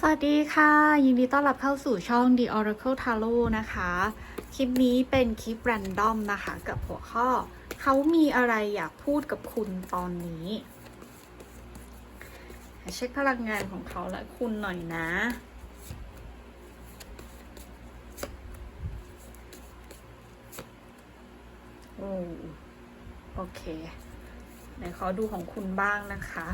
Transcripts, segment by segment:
สวัสดีค่ะ ยินดีต้อนรับเข้าสู่ช่อง The Oracle Tarot นะคะ คลิปนี้เป็นคลิป r รนดอมนะคะ กับหัวข้อ เขามีอะไรอยากพูดกับคุณตอนนี้เช็คพลังงานของเขาและคุณหน่อยนะ โอ้โอเคไหนขอดูของคุณบ้างนะคะ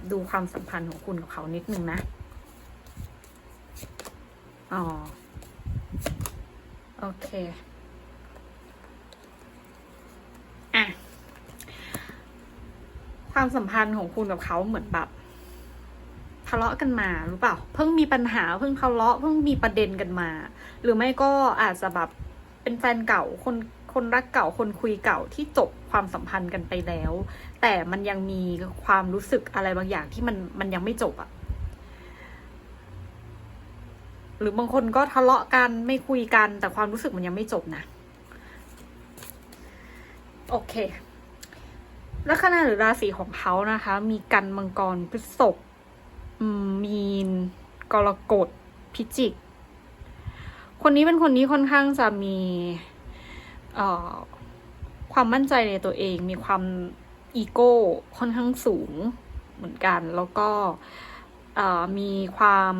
บดูความสัมพันธ์ของคุณกับเขานิดนึงนะ อ๋อ โอเค อะ ความสัมพันธ์ของคุณกับเขาเหมือนแบบทะเลาะกันมาหรือเปล่า เพิ่งมีปัญหาเพิ่งทะเลาะเพิ่งมีประเด็นกันมา หรือไม่ก็อาจจะแบบเป็นแฟนเก่าคนคนรักเก่าคนคุยเก่าที่จบ ความสัมพันธ์กันไปแล้ว แต่มันยังมีความรู้สึกอะไรบางอย่างที่มันมันยังไม่จบอะหรือบางคนก็ทะเลาะกันไม่คุยกัน แต่ความรู้สึกมันยังไม่จบนะโอเคลัคนาหรือราศีของเขานะคะ มีกันมังกรพฤษภมมีน กรกฎพิจิก คนนี้เป็นคนที่ค่อนข้างจะมี เอ่อ ความมั่นใจในตัวเองมีความอีโก้ค่อนข้างสูงเหมือนกัน แล้วก็มีความ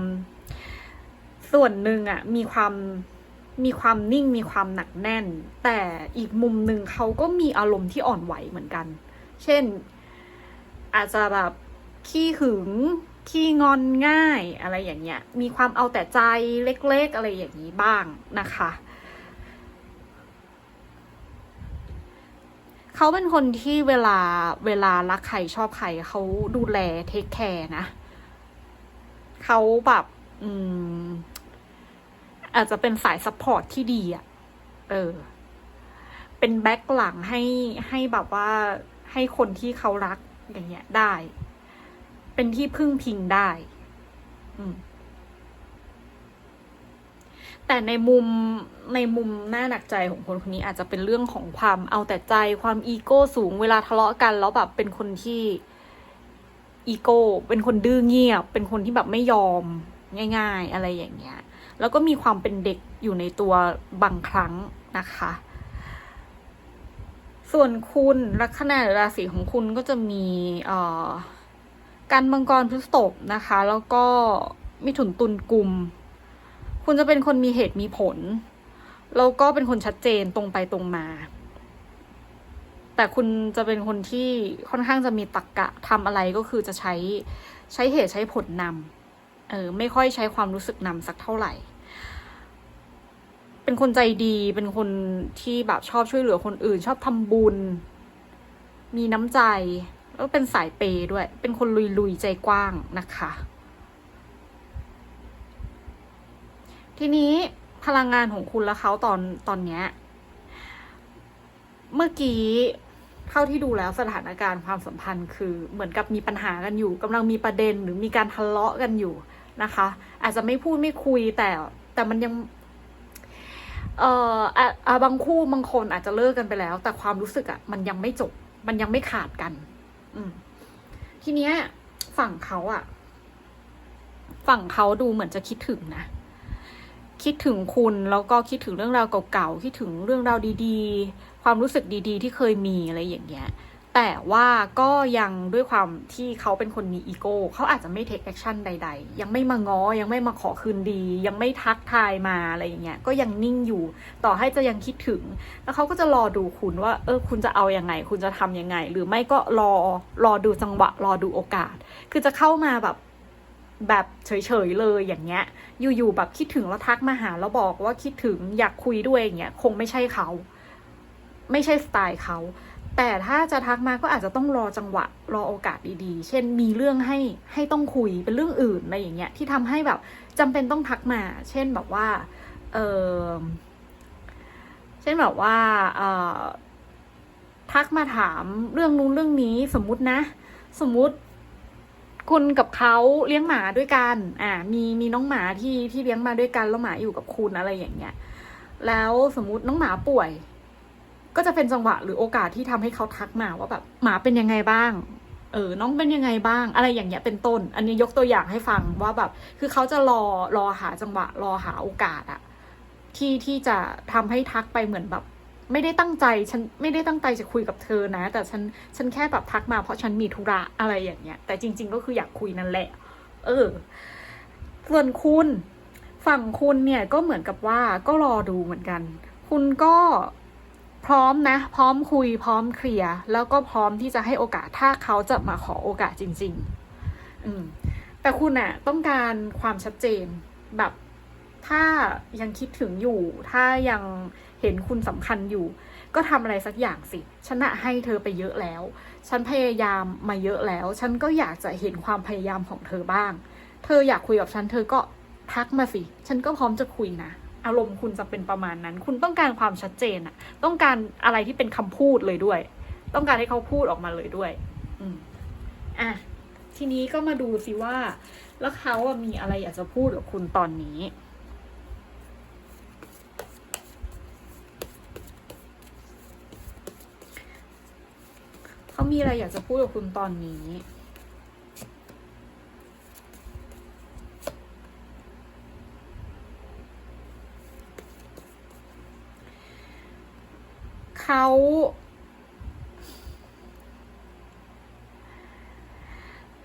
ส่วนหนึ่งอะมีความมีความนิ่งมีความหนักแน่น แต่อีกมุมหนึ่งเขาก็มีอารมณ์ที่อ่อนไหวเหมือนกัน เช่น อาจจะแบบขี้หึงขี้งอนง่ายอะไรอย่างเงี้ย มีความเอาแต่ใจเล็กๆ อะไรอย่างนี้บ้างนะคะ เขาเป็นคนที่เวลาเวลารักใครชอบใครเขาดูแลเทคแคร์นะเขาแบบ อืม อาจจะเป็นสายซัพพอร์ตที่ดีอะ่ะ เออ เป็นแบ็คหลังให้ให้แบบว่าให้คนที่เขารักอย่างเงี้ยได้ เป็นที่พึ่งพิงได้ อืม แต่ในมุมในมุมน่าหนักใจของคนคนนี้อาจจะเป็นเรื่องของความเอาแต่ใจความอีโก้สูงเวลาทะเลาะกัน แล้วแบบเป็นคนที่อีโก้เป็นคนดื้อเงียบ เป็นคนที่แบบไม่ยอมง่าย ๆ อะไรอย่างเงี้ย แล้วก็มีความเป็นเด็กอยู่ในตัวบางครั้งนะคะ ส่วนคุณลัคนาหรือราศีของคุณก็จะมีเอ่อการมังกรพฤษภนะคะ แล้วก็มิถุนตุลกุม คุณจะเป็นคนมีเหตุมีผล แล้วก็เป็นคนชัดเจนตรงไปตรงมา แต่คุณจะเป็นคนที่ค่อนข้างจะมีตรรกกะทำอะไรก็คือจะใช้ใช้เหตุใช้ผลนำเออไม่ค่อยใช้ความรู้สึกนำสักเท่าไหร่ เป็นคนใจดีเป็นคนที่แบบชอบช่วยเหลือคนอื่น ชอบทำบุญ มีน้ำใจแล้วเป็นสายเปย์ด้วย เป็นคนลุยๆใจกว้างนะคะ ทีนี้พลังงานของคุณและเขาตอนตอนเนี้ย เมื่อกี้เท่าที่ดูแล้วสถานการณ์ความสัมพันธ์ คือเหมือนกับมีปัญหากันอยู่กำลังมีประเด็นหรือมีการทะเลาะกันอยู่นะคะ อาจจะไม่พูดไม่คุยแต่แต่มันยังเอ่ออะบางคู่บางคนอาจจะเลิกกันไปแล้ว แต่ความรู้สึกอะ่ะมันยังไม่จบ มันยังไม่ขาดกัน อืมทีเนี้ย ฝั่งเขาอะ่ะฝั่งเขาดูเหมือนจะคิดถึงนะ คิดถึงคุณแล้วก็คิดถึงเรื่องราวเก่าๆคิดถึงเรื่องราวดีๆ ความรู้สึกดีๆ ที่เคยมีอะไรอย่างเงี้ยแต่ว่าก็ยังด้วยความที่เขาเป็นคนมีอีโก้เขาอาจจะไม่เทคแอคชั่นใด ๆ ยังไม่มาง้อ ยังไม่มาขอคืนดี ยังไม่ทักทายมาอะไรอย่างเงี้ยก็ยังนิ่งอยู่ ต่อให้จะยังคิดถึง แล้วเขาก็จะรอดูคุณว่า เออคุณจะเอาอยัางไง คุณจะทำยังไง หรือไม่ก็รอรอดูจังหวะ รอดูโอกาส คือจะเข้ามาแบบ แบบเฉยๆเลยอย่างเงี้ย อยู่ๆแบบคิดถึงแล้วทักมาหาแล้วบอกว่าคิดถึงอยากคุยด้วยอย่างเงี้ยคงไม่ใช่เขา ไม่ใช่สไตล์เขาแต่ถ้าจะทักมาก็อาจจะต้องรอจังหวะรอโอกาสดีๆ เช่นมีเรื่องให้ให้ต้องคุยเป็นเรื่องอื่นอะไรอย่างเงี้ยที่ทำให้แบบจำเป็นต้องทักมา เช่นแบบว่าเออเช่นแบบว่าเออทักมาถามเรื่องนู้นเรื่องนี้สมมุตินะ สมมุติ คุณกับเขาเลี้ยงหมาด้วยกัน อ่า มีมีน้องหมาที่ที่เลี้ยงมาด้วยกันแล้วหมาอยู่กับคุณอะไรอย่างเงี้ย แล้วสมมุติน้องหมาป่วย ก็จะเป็นจังหวะหรือโอกาสที่ทำให้เขาทักมาว่าแบบหมาเป็นยังไงบ้าง เออ น้องเป็นยังไงบ้าง อะไรอย่างเงี้ยเป็นต้น อันนี้ยกตัวอย่างให้ฟังว่าแบบ คือเขาจะรอรอหาจังหวะ รอหาโอกาสอะที่ที่จะทำให้ทักไปเหมือนแบบ ไม่ได้ตั้งใจฉันไม่ได้ตั้งใจจะคุยกับเธอนะ แต่ฉันฉันแค่แบบทักมาเพราะฉันมีธุระอะไรอย่างเงี้ยแต่จริง ๆ ก็คืออยากคุยนั่นแหละ เออ ส่วนคุณฝั่งคุณเนี่ยก็เหมือนกับว่าก็รอดูเหมือนกัน คุณก็พร้อมนะ พร้อมคุยพร้อมเคลียร์แล้วก็พร้อมที่จะให้โอกาสถ้าเขาจะมาขอโอกาสจริง ๆ อืม แต่คุณอะต้องการความชัดเจนแบบ ถ้ายังคิดถึงอยู่ ถ้ายังเห็นคุณสำคัญอยู่ ก็ทำอะไรสักอย่างสิ ฉันะให้เธอไปเยอะแล้ว ฉันพยายามมาเยอะแล้ว ฉันก็อยากจะเห็นความพยายามของเธอบ้าง เธออยากคุยกับฉัน เธอก็ทักมาสิ ฉันก็พร้อมจะคุยนะ อารมณ์คุณจะเป็นประมาณนั้น คุณต้องการความชัดเจนอะต้องการอะไรที่เป็นคำพูดเลยด้วย ต้องการให้เขาพูดออกมาเลยด้วย อืมอะทีนี้ก็มาดูสิว่า แล้วเขาอะมีอะไรอยากจะพูดกับคุณตอนนี้ เขา มีอะไรอยากจะพูดกับคุณตอนนี้ เขา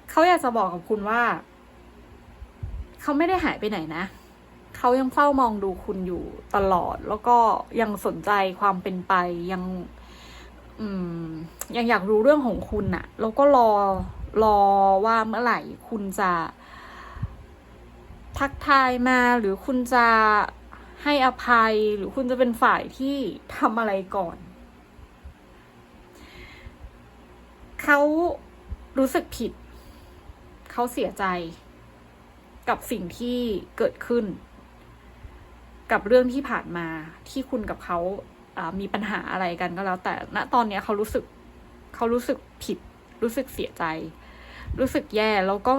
เขาอยากจะบอกกับคุณว่า เขาไม่ได้หายไปไหนนะเขายังเฝ้ามองดูคุณอยู่ตลอด แล้วก็ยังสนใจความเป็นไปยัง อืมยังอยากรู้เรื่องของคุณน่ะแล้วก็รอรอว่าเมื่อไหร่คุณจะ ทักทายมาหรือคุณจะให้อภัยหรือคุณจะเป็นฝ่ายที่ทำอะไรก่อน เขารู้สึกผิด เขาเสียใจ กับสิ่งที่เกิดขึ้น กับเรื่องที่ผ่านมาที่คุณกับเขา มีปัญหาอะไรกันก็แล้ว แต่ณตอนเนี้ยเขารู้สึกเขารู้สึกผิด รู้สึกเสียใจ รู้สึกแย่แล้วก็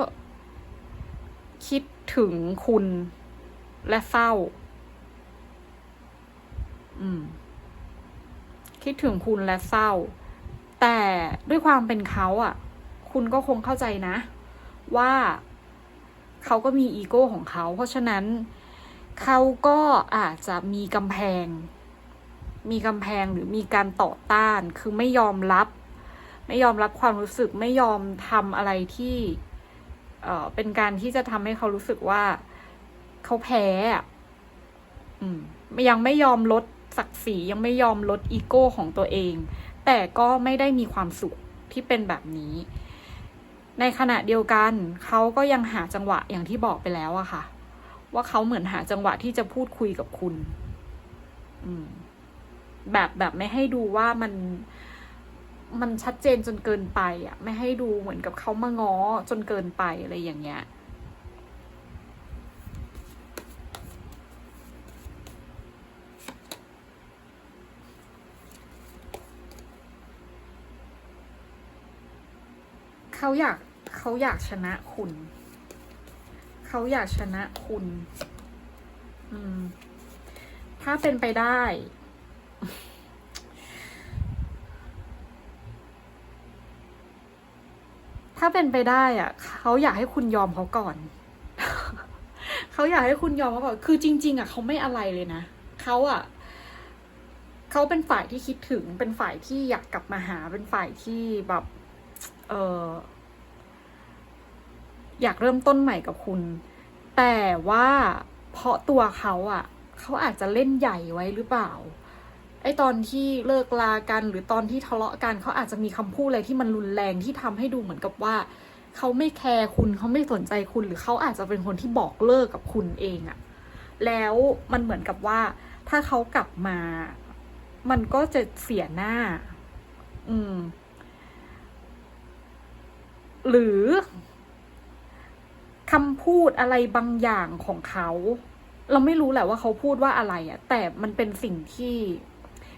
คิดถึงคุณและเศร้า อืม คิดถึงคุณและเศร้า แต่ด้วยความเป็นเขาอะ คุณก็คงเข้าใจนะ ว่าเขาก็มีอีโก้ของเขา เพราะฉะนั้นเขาก็อาจจะมีกำแพง มีกำแพงหรือมีการต่อต้าน คือไม่ยอมรับ ไม่ยอมรับความรู้สึกไม่ยอมทำอะไรที่เออเป็นการที่จะทำให้เขารู้สึกว่าเขาแพ้อะอืมยังไม่ยอมลดศักดิ์ศรียังไม่ยอมลดอีโก้ของตัวเอง แต่ก็ไม่ได้มีความสุขที่เป็นแบบนี้ ในขณะเดียวกันเขาก็ยังหาจังหวะอย่างที่บอกไปแล้วอะค่ะ ว่าเขาเหมือนหาจังหวะที่จะพูดคุยกับคุณ อืม แบบแบบไม่ให้ดูว่ามันมันชัดเจนจนเกินไปอะ ไม่ให้ดูเหมือนกับเขามาง้อจนเกินไปอะไรอย่างเงี้ยเขาอยากเขาอยากชนะคุณ เขาอยากชนะคุณ อืม ถ้าเป็นไปได้าเป็นไปได้อะเขาอยากให้คุณยอมเขาก่อน เขาอยากให้คุณยอมเขาก่อน คือจริง ๆ อะเขาไม่อะไรเลยนะเขาอะเขาเป็นฝ่ายที่คิดถึง เป็นฝ่ายที่อยากกลับมาหา เป็นฝ่ายที่แบบ เอออยากเริ่มต้นใหม่กับคุณ แต่ว่าเพราะตัวเขาอะ่ะเขาอาจจะเล่นใหญ่ไว้หรือเปล่า ไอตอนที่เลิกลากันหรือตอนที่ทะเลาะกันเขาอาจจะมีคำพูดอะไรที่มันรุนแรงที่ทำให้ดูเหมือนกับว่าเขาไม่แคร์คุณเขาไม่สนใจคุณหรือเขาอาจจะเป็นคนที่บอกเลิกกับคุณเองอะแล้วมันเหมือนกับว่า ถ้าเขากลับมา มันก็จะเสียหน้า อืม หรือคำพูดอะไรบางอย่างของเขา เราไม่รู้แหละว่าเขาพูดว่าอะไรอะแต่มันเป็นสิ่งที่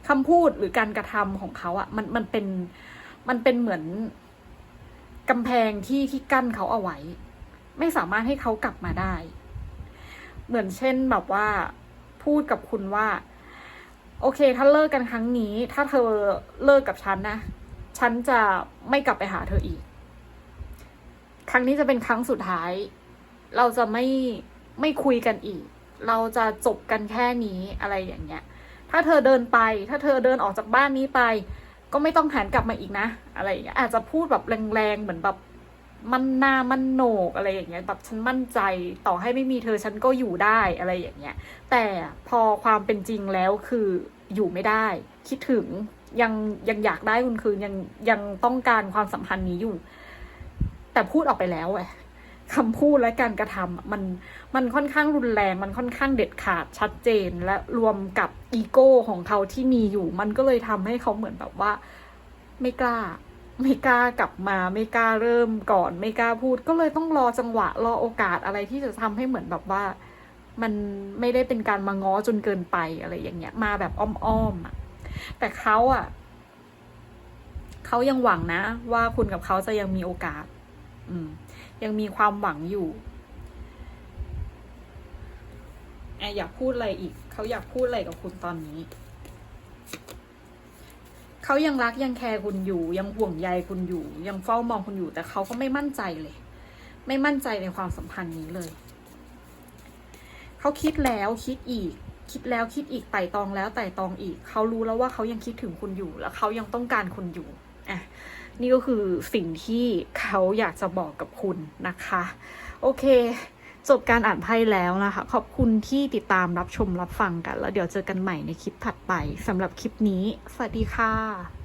คำพูดหรือการกระทำของเขาอะมันมันเป็นมันเป็นเหมือนกำแพงที่ที่กั้นเขาเอาไว้ ไม่สามารถให้เขากลับมาได้ เหมือนเช่นแบบว่าพูดกับคุณว่า โอเค ถ้าเลิกกันครั้งนี้ ถ้าเธอเลิกกับฉันนะฉันจะไม่กลับไปหาเธออีก ครั้งนี้จะเป็นครั้งสุดท้าย เราจะไม่ไม่คุยกันอีก เราจะจบกันแค่นี้อะไรอย่างเงี้ย ถ้าเธอเดินไป ถ้าเธอเดินออกจากบ้านนี้ไป ก็ไม่ต้องหันกลับมาอีกนะ อะไรอย่างเงี้ยอาจจะพูดแบบแรงๆเหมือนแบบมันหนามันโหนกอะไรอย่างเงี้ยแบบฉันมั่นใจต่อให้ไม่มีเธอฉันก็อยู่ได้อะไรอย่างเงี้ย แต่พอความเป็นจริงแล้วคืออยู่ไม่ได้ คิดถึงยังยังอยากได้คุณคืนยังยังต้องการความสัมพันธ์นี้อยู่ แต่พูดออกไปแล้วไง คำพูดและการกระทำอะมันมันค่อนข้างรุนแรง มันค่อนข้างเด็ดขาดชัดเจน และรวมกับอีโก้ของเขาที่มีอยู่ มันก็เลยทำให้เขาเหมือนแบบว่า ไม่กล้า ไม่กล้ากลับมา ไม่กล้าเริ่มก่อน ไม่กล้าพูด ก็เลยต้องรอจังหวะรอโอกาสอะไรที่จะทำให้เหมือนแบบว่า มันไม่ได้เป็นการมาง้อจนเกินไปอะไรอย่างเงี้ย มาแบบอ้อมๆอะแต่เขาอะเขายังหวังนะ ว่าคุณกับเขาจะยังมีโอกาส อืม ยังมีความหวังอยู่แอบอยากพูดอะไรอีก เขาอยากพูดอะไรกับคุณตอนนี้ เขายังรักยังแคร์คุณอยู่ ยังห่วงใยคุณอยู่ ยังเฝ้ามองคุณอยู่ แต่เขาก็ไม่มั่นใจเลย ไม่มั่นใจในความสัมพันธ์นี้เลย เขาคิดแล้วคิดอีก คิดแล้วคิดอีกไต่ตองแล้วไต่ตองอีก เขารู้แล้วว่าเขายังคิดถึงคุณอยู่ และเขายังต้องการคุณอยู่อะ นี่ก็คือสิ่งที่เขาอยากจะบอกกับคุณนะคะ โอเค จบการอ่านไพ่แล้วนะคะ ขอบคุณที่ติดตามรับชมรับฟังกัน แล้วเดี๋ยวเจอกันใหม่ในคลิปถัดไปสำหรับคลิปนี้ สวัสดีค่ะ